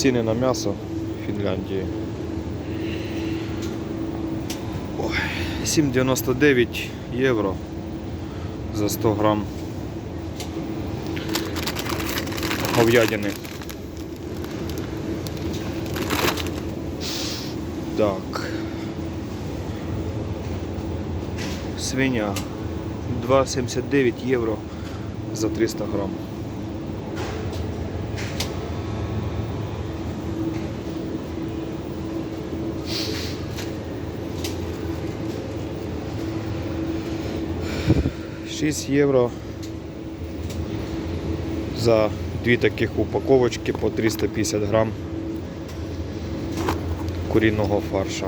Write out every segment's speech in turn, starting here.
Ціни на м'ясо в Фінляндії. Ой, 7,99 євро за 100 грам говядини. Так. Свиня 2,79 євро за 300 грам. Шість євро за дві таких упаковочки по 350 грам курінного фарша.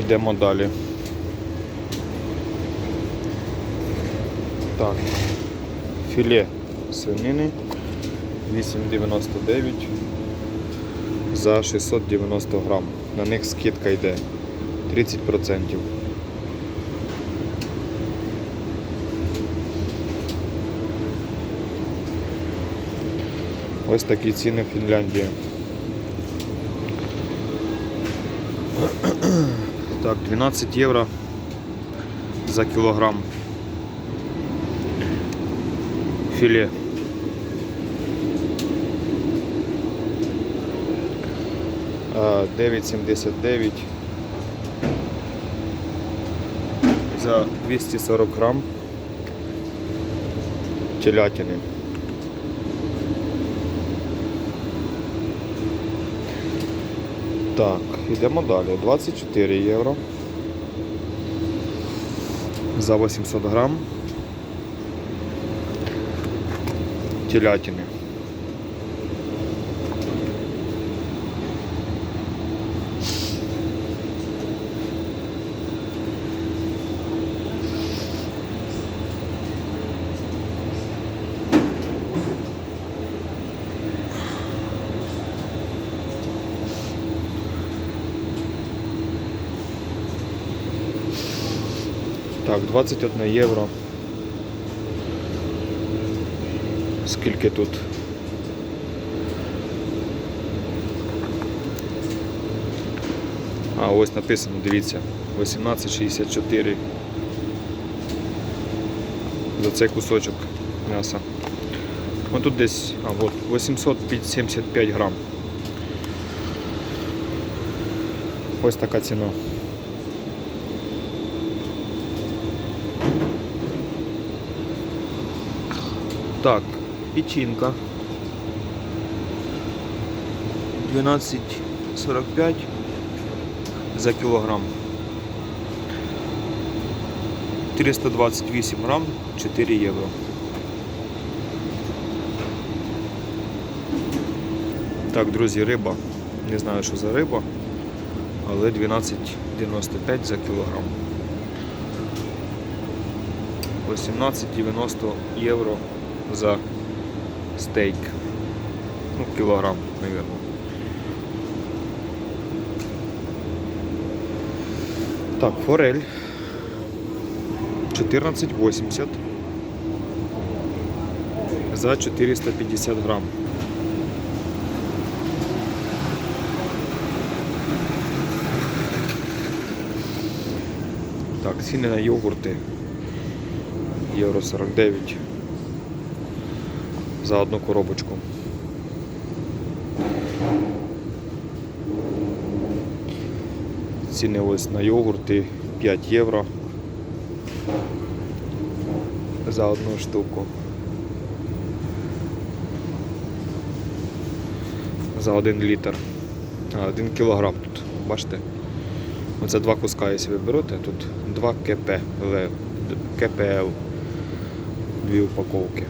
Йдемо далі. Так, філе свинини 8,99 за 690 грам. На них скидка йде 30%. Ось такі ціни в Фінляндії. Так, 12 євро за кілограм. Філе. 9,79 за 240 грам телятини. Так, йдемо далі. 24 євро. За 800 грам. Телятини. Так, 21 євро. Скільки тут? А, ось написано, дивіться, 18,64 за цей кусочок м'яса. Ось тут десь, а от 875 грам. Ось така ціна. Так, печінка. 12,45 за кілограм. 428 грам, 4 євро. Так, друзі, риба. Не знаю, що за риба, але 12,95 за кілограм. 18,90 євро за стейк. Ну, кілограм, мабуть. Так, форель. 14,80 за 450 грам. Так, ціни на йогурти. Євро 49 за одну коробочку. Ціни ось на йогурти 5 євро за одну штуку. За один літр. А, один кілограм тут, бачите? Оце два куска, якщо ви берете, тут 2 КП, КПЛ, дві упаковки.